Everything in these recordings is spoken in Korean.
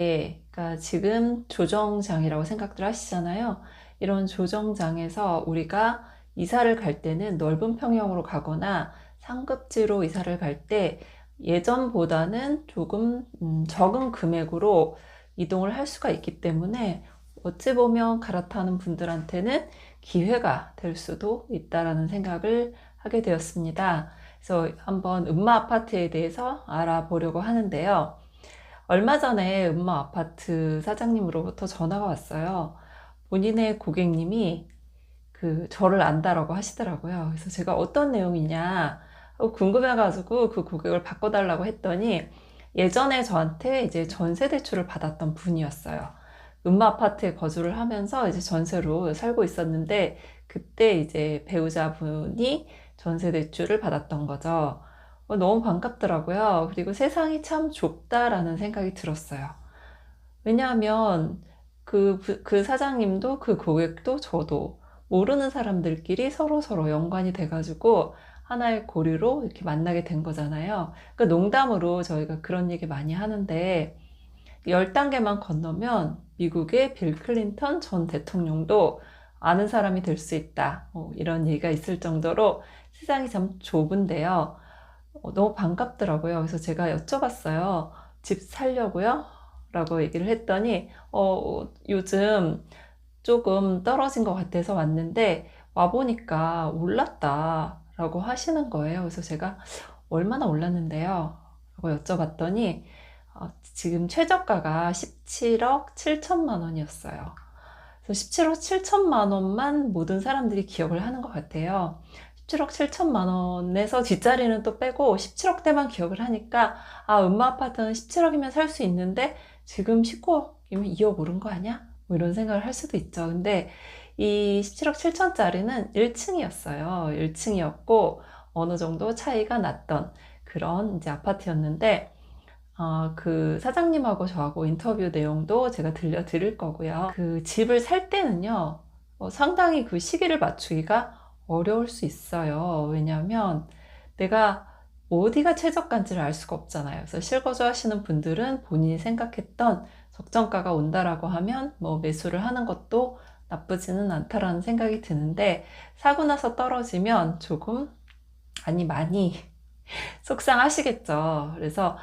예, 그러니까 지금 조정장이라고 생각들 하시잖아요. 이런 조정장에서 우리가 이사를 갈 때는 넓은 평형으로 가거나 상급지로 이사를 갈 때 예전보다는 조금 음, 적은 금액으로 이동을 할 수가 있기 때문에 어찌 보면 갈아타는 분들한테는 기회가 될 수도 있다라는 생각을 하게 되었습니다. 그래서 한번 음마 아파트에 대해서 알아보려고 하는데요. 얼마 전에 음마 아파트 사장님으로부터 전화가 왔어요. 본인의 고객님이 그 저를 안다라고 하시더라고요. 그래서 제가 어떤 내용이냐 궁금해가지고 그 고객을 바꿔달라고 했더니 예전에 저한테 이제 전세 대출을 받았던 분이었어요. 음마 아파트에 거주를 하면서 이제 전세로 살고 있었는데 그때 이제 배우자분이 전세 대출을 받았던 거죠. 어, 너무 반갑더라고요. 그리고 세상이 참 좁다라는 생각이 들었어요. 왜냐하면 그, 부- 그 사장님도 그 고객도 저도 모르는 사람들끼리 서로 서로 연관이 돼가지고 하나의 고리로 이렇게 만나게 된 거잖아요. 그 농담으로 저희가 그런 얘기 많이 하는데 10단계만 건너면 미국의 빌 클린턴 전 대통령도 아는 사람이 될 수 있다. 어, 이런 얘기가 있을 정도로 세상이 참 좁은데요. 어, 너무 반갑더라고요. 그래서 제가 여쭤봤어요. 집 살려고요? 라고 얘기를 했더니, 어, 요즘 조금 떨어진 것 같아서 왔는데, 와보니까 올랐다. 라고 하시는 거예요. 그래서 제가 얼마나 올랐는데요? 라고 여쭤봤더니, 어, 지금 최저가가 17억 7천만 원이었어요. 그래서 17억 7천만 원만 모든 사람들이 기억을 하는 것 같아요. 17억 7천만 원에서 뒷자리는 또 빼고 17억대만 기억을 하니까 아, 음마 아파트는 17억이면 살 수 있는데 지금 19억이면 2억 오른 거 아니야? 뭐 이런 생각을 할 수도 있죠. 근데 이 17억 7천짜리는 1층이었어요. 1층이었고 어느 정도 차이가 났던 그런 이제 아파트였는데 어, 그 사장님하고 저하고 인터뷰 내용도 제가 들려드릴 거고요. 그 집을 살 때는요, 어, 상당히 그 시기를 맞추기가 어려울 수 있어요. 왜냐하면 내가 어디가 최저가인지를 알 수가 없잖아요. 그래서 실거주 하시는 분들은 본인이 생각했던 적정가가 온다라고 하면 뭐 매수를 하는 것도 나쁘지는 않다라는 생각이 드는데 사고 나서 떨어지면 조금 아니 많이 속상하시겠죠. 그래서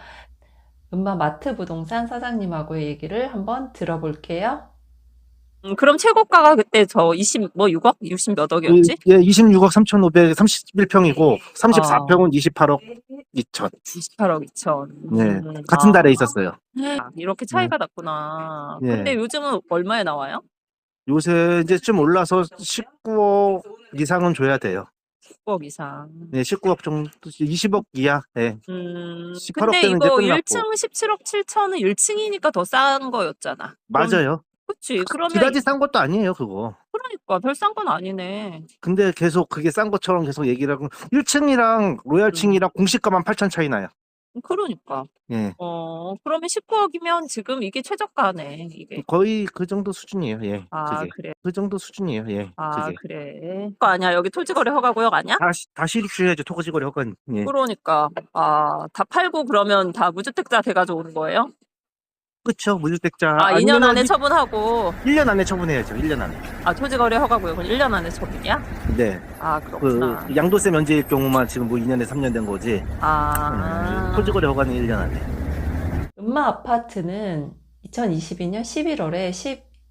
음마 마트 부동산 사장님하고의 얘기를 한번 들어볼게요. 음, 그럼 최고가가 그때 저 20, 뭐 6억? 60 몇 억이었지? 예, 26억 3,531평이고 34평은 28억 2천. 28억 2천. 네, 음, 같은 아, 달에 있었어요. 이렇게 차이가 났구나. 예. 근데 요즘은 얼마에 나와요? 요새 이제 좀 올라서 19억 이상은 줘야 돼요. 9억 이상. 네, 19억 정도, 20억 이하. 네. 음, 18억 근데 이제 이거 끝났고. 1층 17억 7천은 1층이니까 더 싼 거였잖아. 맞아요. 그치. 그러면, 그다지 싼 것도 아니에요, 그거. 그러니까 별싼건 아니네. 근데 계속 그게 싼 것처럼 계속 얘기를 하고 1층이랑 로얄층이랑 공시가만 8천 차이 나요. 그러니까. 예. 어, 그러면 19억이면 지금 이게 최저가네, 이게. 거의 그 정도 수준이에요. 예. 아, 그게. 그래. 그 정도 수준이에요. 예. 아, 그게. 그래. 그거 아니야. 여기 토지거래 허가구역 아니야? 다시 다시 입주해야죠. 토지거래 허가는. 예. 그러니까 아, 다 팔고 그러면 다 무주택자 돼가지고 오는 거예요? 그쵸. 무주택자. 아, 2년 아니면은 안에 일- 처분하고 1년 안에 처분해야죠. 1년 안에. 아, 토지거래 허가구역은 1년 안에 처분이야? 네. 아, 그 그렇구나. 양도세 면제일 경우만 지금 뭐 2년에 3년 된 거지. 아, 음, 토지거래 허가는 1년 안에. 음마 아파트는 2022년 11월에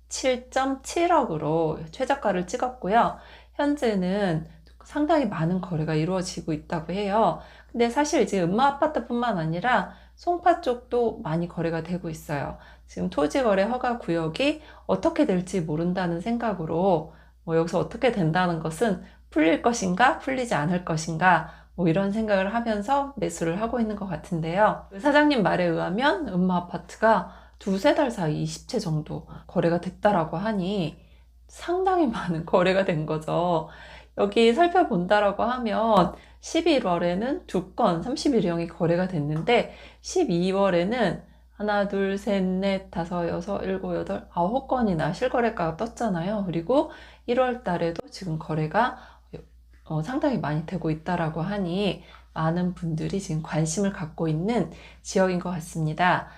17.7억으로 최저가를 찍었고요. 현재는 상당히 많은 거래가 이루어지고 있다고 해요. 근데 사실 이제 음마 아파트뿐만 아니라 송파 쪽도 많이 거래가 되고 있어요. 지금 토지 거래 허가 구역이 어떻게 될지 모른다는 생각으로 뭐 여기서 어떻게 된다는 것은 풀릴 것인가, 풀리지 않을 것인가, 뭐 이런 생각을 하면서 매수를 하고 있는 것 같은데요. 그 사장님 말에 의하면 음마 아파트가 두세 달 사이 20채 정도 거래가 됐다라고 하니 상당히 많은 거래가 된 거죠. 여기 살펴본다라고 하면 11월에는 두 건 31형이 거래가 됐는데 12월에는 하나, 둘, 셋, 넷, 다섯, 여섯, 일곱, 여덟, 아홉 건이나 실거래가가 떴잖아요. 그리고 1월 달에도 지금 거래가 어, 상당히 많이 되고 있다라고 하니 많은 분들이 지금 관심을 갖고 있는 지역인 것 같습니다.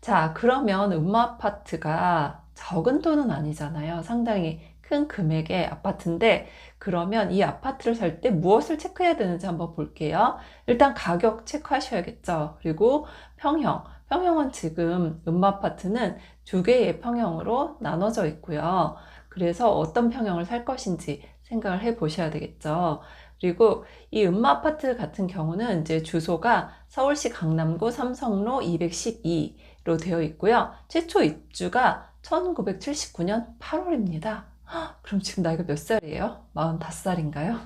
자, 그러면 음마 아파트가 적은 돈은 아니잖아요. 상당히 큰 금액의 아파트인데, 그러면 이 아파트를 살 때 무엇을 체크해야 되는지 한번 볼게요. 일단 가격 체크하셔야겠죠. 그리고 평형. 평형은 지금 음마 아파트는 두 개의 평형으로 나눠져 있고요. 그래서 어떤 평형을 살 것인지 생각을 해 보셔야 되겠죠. 그리고 이 음마 아파트 같은 경우는 이제 주소가 서울시 강남구 삼성로 212로 되어 있고요. 최초 입주가 1979년 8월입니다. 그럼 지금 나이가 몇 살이에요? 45살인가요?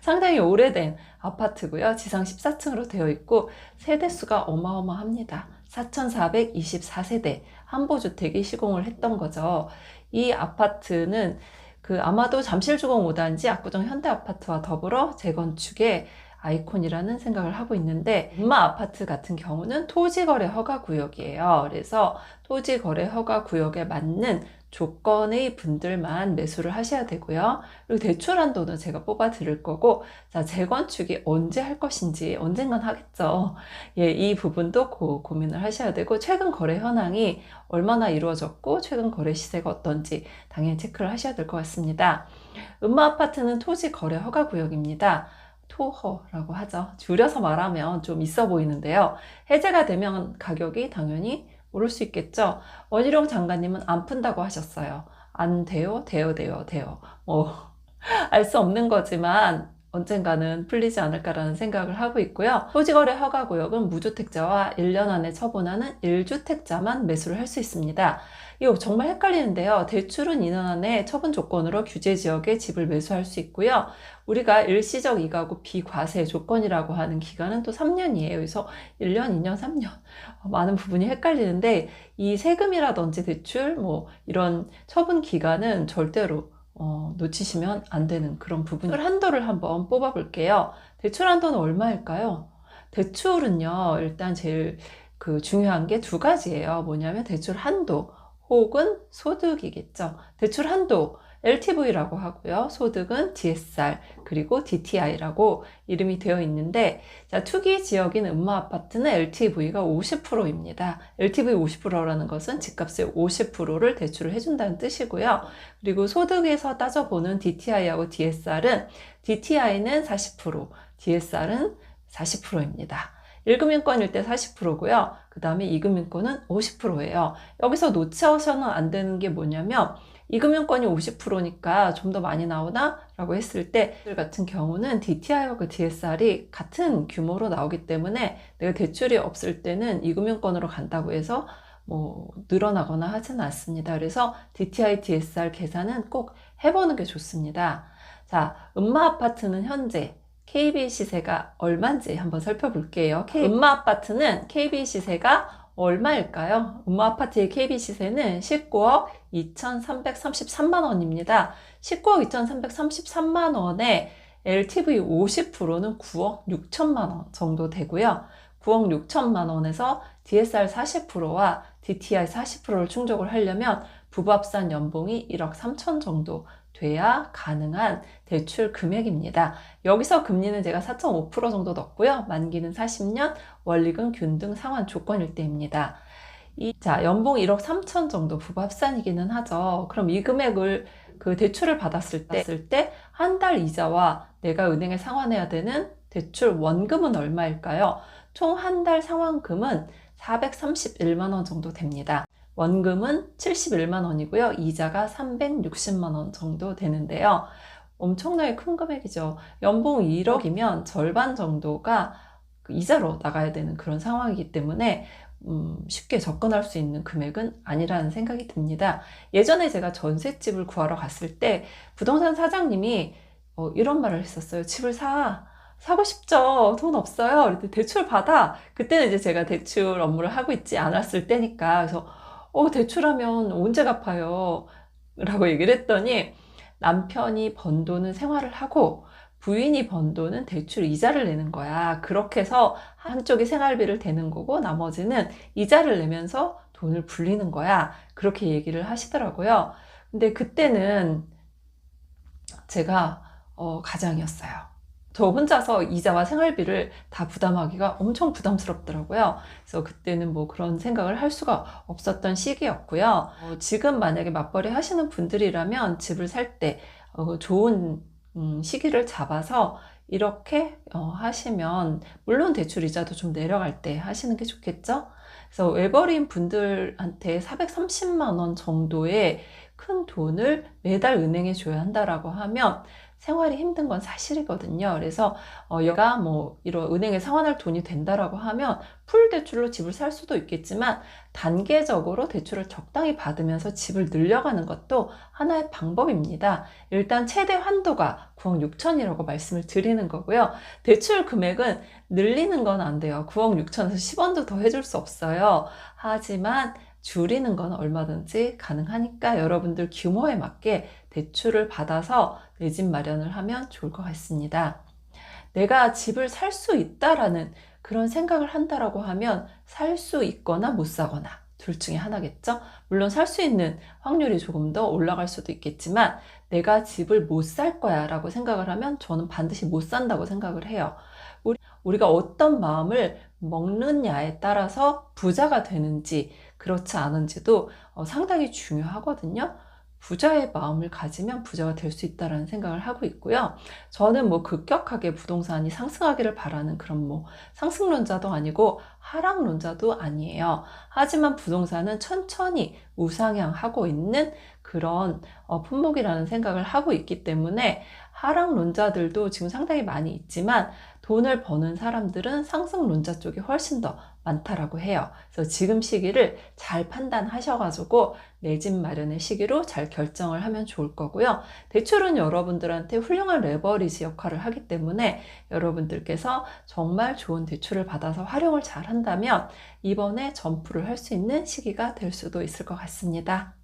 상당히 오래된 아파트고요. 지상 14층으로 되어 있고 세대수가 어마어마합니다. 4,424세대 한보주택이 시공을 했던 거죠. 이 아파트는 그 아마도 잠실주공 5단지 압구정 현대아파트와 더불어 재건축의 아이콘이라는 생각을 하고 있는데 음마 아파트 같은 경우는 토지거래 허가 구역이에요. 그래서 토지거래 허가 구역에 맞는 조건의 분들만 매수를 하셔야 되고요. 그리고 대출 한도는 제가 뽑아 드릴 거고, 자, 재건축이 언제 할 것인지 언젠간 하겠죠. 예, 이 부분도 고, 고민을 하셔야 되고, 최근 거래 현황이 얼마나 이루어졌고, 최근 거래 시세가 어떤지 당연히 체크를 하셔야 될 것 같습니다. 음마 아파트는 토지 거래 허가 구역입니다. 토허라고 하죠. 줄여서 말하면 좀 있어 보이는데요. 해제가 되면 가격이 당연히 오를 수 있겠죠. 원희룡 장관님은 안 푼다고 하셨어요. 안 돼요, 돼요, 돼요, 돼요. 뭐, 알 수 없는 거지만 언젠가는 풀리지 않을까라는 생각을 하고 있고요. 토지거래 허가구역은 무주택자와 1년 안에 처분하는 1주택자만 매수를 할 수 있습니다. 이거 정말 헷갈리는데요. 대출은 2년 안에 처분 조건으로 규제 지역에 집을 매수할 수 있고요. 우리가 일시적 이가구 비과세 조건이라고 하는 기간은 또 3년이에요. 그래서 1년, 2년, 3년. 많은 부분이 헷갈리는데 이 세금이라든지 대출 뭐 이런 처분 기간은 절대로 어, 놓치시면 안 되는 그런 부분을 한도를 한번 뽑아 볼게요. 대출 한도는 얼마일까요? 대출은요, 일단 제일 그 중요한 게 두 가지예요. 뭐냐면 대출 한도 혹은 소득이겠죠. 대출 한도 LTV라고 하고요. 소득은 DSR 그리고 DTI라고 이름이 되어 있는데 자, 투기 지역인 음마 아파트는 LTV가 50%입니다. LTV 50%라는 것은 집값의 50%를 대출을 해준다는 뜻이고요. 그리고 소득에서 따져보는 DTI하고 DSR은 DTI는 40%, DSR은 40%입니다. 1금융권일 때 40%고요. 그 다음에 2금융권은 50%예요. 여기서 놓쳐서는 안 되는 게 뭐냐면 이 금융권이 50%니까 좀 더 많이 나오나? 라고 했을 때 같은 경우는 DTI와 그 DSR이 같은 규모로 나오기 때문에 내가 대출이 없을 때는 이 금융권으로 간다고 해서 뭐 늘어나거나 하지는 않습니다. 그래서 DTI, DSR 계산은 꼭 해보는 게 좋습니다. 자, 음마 아파트는 현재 KB 시세가 얼마인지 한번 살펴볼게요. 음마 아파트는 KB 시세가 얼마일까요? 음마 아파트의 KB 시세는 19억 2,333만 원입니다. 19억 2,333만 원에 LTV 50%는 9억 6천만 원 정도 되고요. 9억 6천만 원에서 DSR 40%와 DTI 40%를 충족을 하려면 부부합산 연봉이 1억 3천 정도 돼야 가능한 대출 금액입니다. 여기서 금리는 제가 4.5% 정도 넣고요. 만기는 40년, 원리금 균등 상환 조건일 때입니다. 이, 자, 연봉 1억 3천 정도 부부 합산이기는 하죠. 그럼 이 금액을 그 대출을 받았을 때, 때한 달 이자와 내가 은행에 상환해야 되는 대출 원금은 얼마일까요? 총 한 달 상환금은 431만 원 정도 됩니다. 원금은 71만 원이고요. 이자가 360만 원 정도 되는데요. 엄청나게 큰 금액이죠. 연봉 1억이면 절반 정도가 그 이자로 나가야 되는 그런 상황이기 때문에 음, 쉽게 접근할 수 있는 금액은 아니라는 생각이 듭니다. 예전에 제가 전셋집을 구하러 갔을 때 부동산 사장님이 어, 이런 말을 했었어요. 집을 사. 사고 싶죠. 돈 없어요. 대출 받아. 그때는 이제 제가 대출 업무를 하고 있지 않았을 때니까. 그래서, 어, 대출하면 언제 갚아요? 라고 얘기를 했더니 남편이 번 돈은 생활을 하고 부인이 번 돈은 대출 이자를 내는 거야. 그렇게 해서 한쪽이 생활비를 대는 거고 나머지는 이자를 내면서 돈을 불리는 거야. 그렇게 얘기를 하시더라고요. 근데 그때는 제가 어, 가장이었어요. 저 혼자서 이자와 생활비를 다 부담하기가 엄청 부담스럽더라고요. 그래서 그때는 뭐 그런 생각을 할 수가 없었던 시기였고요. 어, 지금 만약에 맞벌이 하시는 분들이라면 집을 살때 어, 좋은 음, 시기를 잡아서 이렇게 어, 하시면 물론 대출 이자도 좀 내려갈 때 하시는 게 좋겠죠? 그래서 외벌이인 분들한테 430만 원 정도의 큰 돈을 매달 은행에 줘야 한다라고 하면 생활이 힘든 건 사실이거든요. 그래서 어, 여가 뭐 이런 은행에 상환할 돈이 된다라고 하면 풀 대출로 집을 살 수도 있겠지만 단계적으로 대출을 적당히 받으면서 집을 늘려가는 것도 하나의 방법입니다. 일단 최대 한도가 9억 6천이라고 말씀을 드리는 거고요. 대출 금액은 늘리는 건 안 돼요. 9억 6천에서 10원도 더 해줄 수 없어요. 하지만 줄이는 건 얼마든지 가능하니까 여러분들 규모에 맞게 대출을 받아서 내 집 마련을 하면 좋을 것 같습니다. 내가 집을 살 수 있다라는 그런 생각을 한다라고 하면 살 수 있거나 못 사거나 둘 중에 하나겠죠? 물론 살 수 있는 확률이 조금 더 올라갈 수도 있겠지만 내가 집을 못 살 거야 라고 생각을 하면 저는 반드시 못 산다고 생각을 해요. 우리, 우리가 어떤 마음을 먹느냐에 따라서 부자가 되는지 그렇지 않은지도 어, 상당히 중요하거든요. 부자의 마음을 가지면 부자가 될 수 있다라는 생각을 하고 있고요. 저는 뭐 급격하게 부동산이 상승하기를 바라는 그런 뭐 상승론자도 아니고 하락론자도 아니에요. 하지만 부동산은 천천히 우상향하고 있는 그런 어, 품목이라는 생각을 하고 있기 때문에 하락론자들도 지금 상당히 많이 있지만 돈을 버는 사람들은 상승론자 쪽이 훨씬 더 많다라고 해요. 그래서 지금 시기를 잘 판단하셔가지고 내 집 마련의 시기로 잘 결정을 하면 좋을 거고요. 대출은 여러분들한테 훌륭한 레버리지 역할을 하기 때문에 여러분들께서 정말 좋은 대출을 받아서 활용을 잘 한다면 이번에 점프를 할 수 있는 시기가 될 수도 있을 것 같습니다.